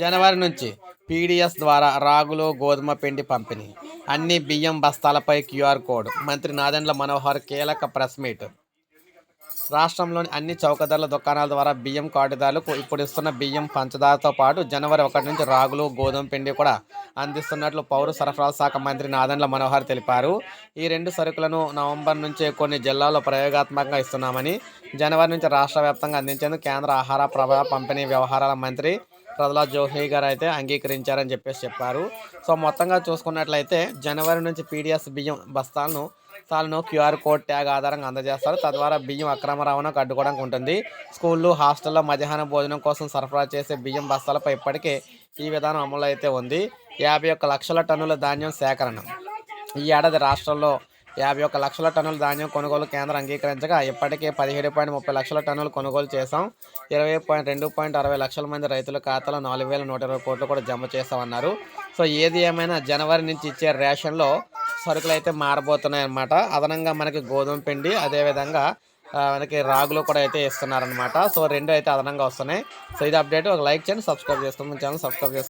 జనవరి నుంచి పీడిఎస్ ద్వారా రాగులు గోధుమ పిండి పంపిణీ. అన్ని బియ్యం బస్తాలపై క్యూఆర్ కోడ్. మంత్రి నాదెండ్ల మనోహర్ కీలక ప్రెస్ మీట్. రాష్ట్రంలోని అన్ని చౌకధరల దుకాణాల ద్వారా బియ్యం కార్డుదారులకు ఇప్పుడు ఇస్తున్న బియ్యం పంచదారతో పాటు జనవరి ఒకటి నుంచి రాగులు గోధుమ పిండి కూడా అందిస్తున్నట్లు పౌర సరఫరాల శాఖ మంత్రి నాదెండ్ల మనోహర్ తెలిపారు. ఈ రెండు సరుకులను నవంబర్ నుంచే కొన్ని జిల్లాల్లో ప్రయోగాత్మకంగా ఇస్తున్నామని జనవరి నుంచి రాష్ట్ర వ్యాప్తంగా అందించేందుకు కేంద్ర ఆహార ప్రభావ పంపిణీ వ్యవహారాల మంత్రి ప్రహ్లాద్ జోషి గారు అయితే అంగీకరించారని చెప్పేసి చెప్పారు. సో మొత్తంగా చూసుకున్నట్లయితే జనవరి నుంచి పీడిఎస్ బియ్యం బస్తాలను తాలను క్యూఆర్ కోడ్ ట్యాగ్ ఆధారంగా అందజేస్తారు. తద్వారా బియ్యం అక్రమ రవాణాకు అడ్డుకోవడానికి ఉంటుంది. స్కూళ్ళు హాస్టల్లో మధ్యాహ్న భోజనం కోసం సరఫరా చేసే బియ్యం బస్తాలపై ఇప్పటికే ఈ విధానం అమలు అయితే ఉంది. యాభై ఒక్క లక్షల టన్నుల ధాన్యం సేకరణ. ఈ ఏడాది రాష్ట్రంలో యాభై ఒక్క లక్షల టన్నుల ధాన్యం కొనుగోలు కేంద్రం అంగీకరించగా ఇప్పటికే పదిహేడు పాయింట్ ముప్పై లక్షల టన్నులు కొనుగోలు చేశాం. ఇరవై పాయింట్ రెండు పాయింట్ అరవై లక్షల మంది రైతుల ఖాతాలో నాలుగు వేల నూట ఇరవై కోట్లు కూడా జమ చేస్తామన్నారు సో ఏది ఏమైనా జనవరి నుంచి ఇచ్చే రేషన్లో సరుకులు అయితే మారబోతున్నాయి అన్నమాట అదనంగా మనకి గోధుమ పిండి అదేవిధంగా మనకి రాగులు కూడా అయితే ఇస్తున్నారనమాట సో రెండు అయితే అదనంగా వస్తున్నాయి. సో ఇది అప్డేట్. ఒక లైక్ చేయండి సబ్స్క్రైబ్ చేసుకోండి. ఛానల్ సబ్స్క్రైబ్ చేసుకోండి.